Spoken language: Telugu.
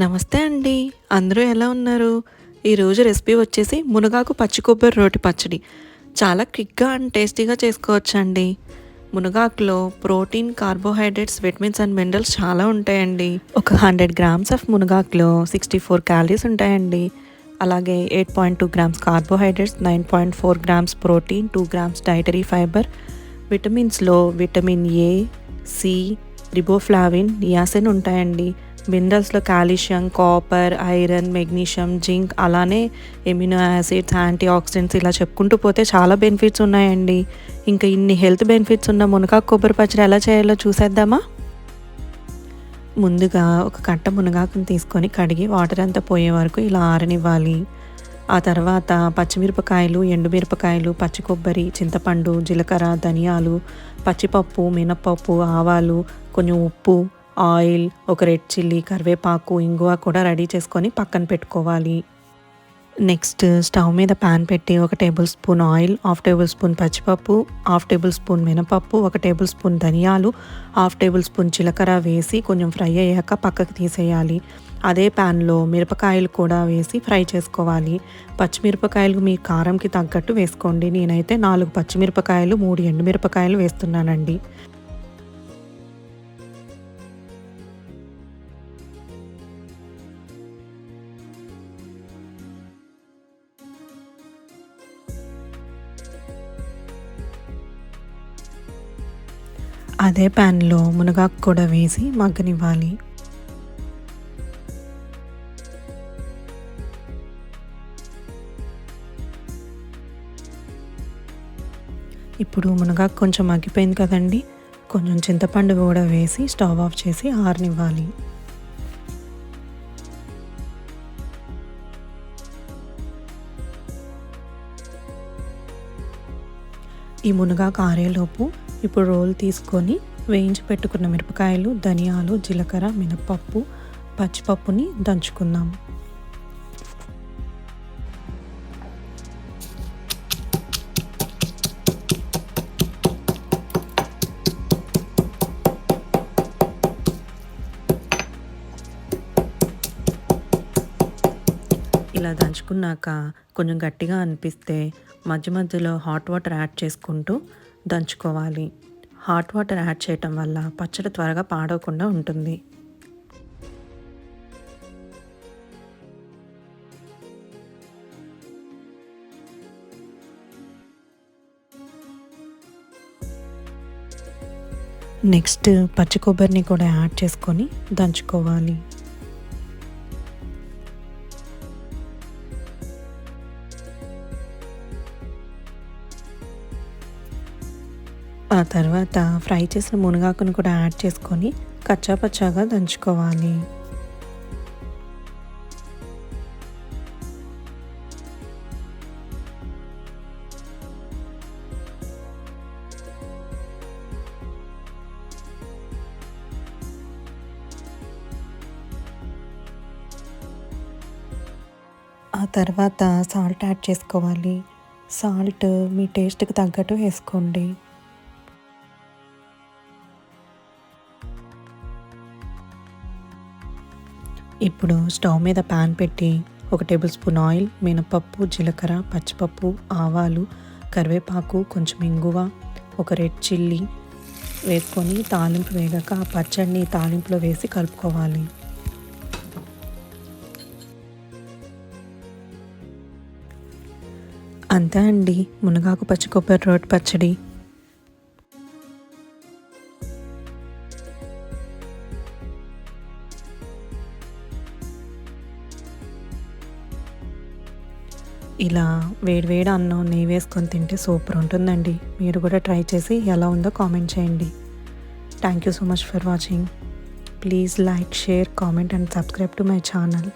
నమస్తే అండి. అందరూ ఎలా ఉన్నారు? ఈరోజు రెసిపీ వచ్చేసి మునగాకు పచ్చి కొబ్బరి రోటి పచ్చడి. చాలా క్విక్గా అండ్ టేస్టీగా చేసుకోవచ్చండి. మునగాకులో protein carbohydrates vitamins and minerals చాలా ఉంటాయండి. ఒక హండ్రెడ్ గ్రామ్స్ ఆఫ్ మునగాకులో సిక్స్టీ ఫోర్ క్యాలరీస్ ఉంటాయండి. అలాగే eight point two grams carbohydrates nine point four grams protein two grams dietary fibre. విటమిన్స్లో vitamin A C riboflavin niacin ఉంటాయండి. మినరల్స్లో calcium copper iron magnesium zinc అలానే ఎమినో యాసిడ్స్ యాంటీ ఆక్సిడెంట్స్ ఇలా చెప్పుకుంటూ పోతే చాలా బెనిఫిట్స్ ఉన్నాయండి. ఇంకా ఇన్ని హెల్త్ బెనిఫిట్స్ ఉన్న మునగాకు కొబ్బరి పచ్చడి ఎలా చేయాలో చూసేద్దామా? ముందుగా ఒక కట్ట మునగాకుని తీసుకొని కడిగి వాటర్ అంతా పోయే వరకు ఇలా ఆరనివ్వాలి. ఆ తర్వాత పచ్చిమిరపకాయలు ఎండుమిరపకాయలు పచ్చి కొబ్బరి చింతపండు జీలకర్ర ధనియాలు పచ్చిపప్పు మినప్పప్పు ఆవాలు కొంచెం ఉప్పు ఆయిల్ ఒక రెడ్ చిల్లీ కరివేపాకు ఇంగువ కూడా రెడీ చేసుకొని పక్కన పెట్టుకోవాలి. నెక్స్ట్ స్టవ్ మీద ప్యాన్ పెట్టి ఒక tablespoon oil half tablespoon పచ్చిపప్పు హాఫ్ టేబుల్ స్పూన్ మినపప్పు ఒక టేబుల్ స్పూన్ ధనియాలు హాఫ్ టేబుల్ స్పూన్ జీలకర్ర వేసి కొంచెం ఫ్రై అయ్యాక పక్కకు తీసేయాలి. అదే ప్యాన్లో మిరపకాయలు కూడా వేసి ఫ్రై చేసుకోవాలి. పచ్చిమిరపకాయలు మీ కారంకి తగ్గట్టు వేసుకోండి. నేనైతే నాలుగు పచ్చిమిరపకాయలు మూడు ఎండుమిరపకాయలు వేస్తున్నానండి. అదే ప్యాన్లో మునగాకు కూడా వేసి మగ్గనివ్వాలి. ఇప్పుడు మునగాకు కొంచెం మగ్గిపోయింది కదండి. కొంచెం చింతపండు కూడా వేసి స్టవ్ ఆఫ్ చేసి ఆరనివ్వాలి. ఈ మునగాకు ఆరేలోపు ఇప్పుడు రోల్ తీసుకొని వేయించి పెట్టుకున్న మిరపకాయలు ధనియాలు జీలకర్ర మినపప్పు పచ్చిపప్పుని దంచుకుందాం. ఇలా దంచుకున్నాక కొంచెం గట్టిగా అనిపిస్తే మధ్య మధ్యలో హాట్ వాటర్ యాడ్ చేసుకుంటూ దంచుకోవాలి. హాట్ వాటర్ యాడ్ చేయటం వల్ల పచ్చడి త్వరగా పాడవకుండా ఉంటుంది. నెక్స్ట్ పచ్చి కొబ్బరిని కూడా యాడ్ చేసుకొని దంచుకోవాలి. ఆ తర్వాత ఫ్రై చేసిన మునగాకును కూడా యాడ్ చేసుకొని కచ్చాపచ్చాగా దంచుకోవాలి. ఆ తర్వాత సాల్ట్ యాడ్ చేసుకోవాలి. సాల్ట్ మీ టేస్ట్కి తగ్గట్టు వేసుకోండి. ఇప్పుడు స్టవ్ మీద ప్యాన్ పెట్టి ఒక టేబుల్ స్పూన్ ఆయిల్ మినపప్పు జీలకర్ర పచ్చిపప్పు ఆవాలు కరివేపాకు కొంచెం ఇంగువ ఒక రెడ్ చిల్లీ వేసుకొని తాలింపు వేగాక ఆ పచ్చడిని తాలింపులో వేసి కలుపుకోవాలి. అంతే అండి. మునగాకు పచ్చి కొబ్బరి రోటి పచ్చడి. ఇలా వేడివేడి అన్నం నెయ్యి వేసుకొని తింటే సూపర్ ఉంటుందండి. మీరు కూడా ట్రై చేసి ఎలా ఉందో కామెంట్ చేయండి. Thank you so much for watching please like share comment and subscribe to my channel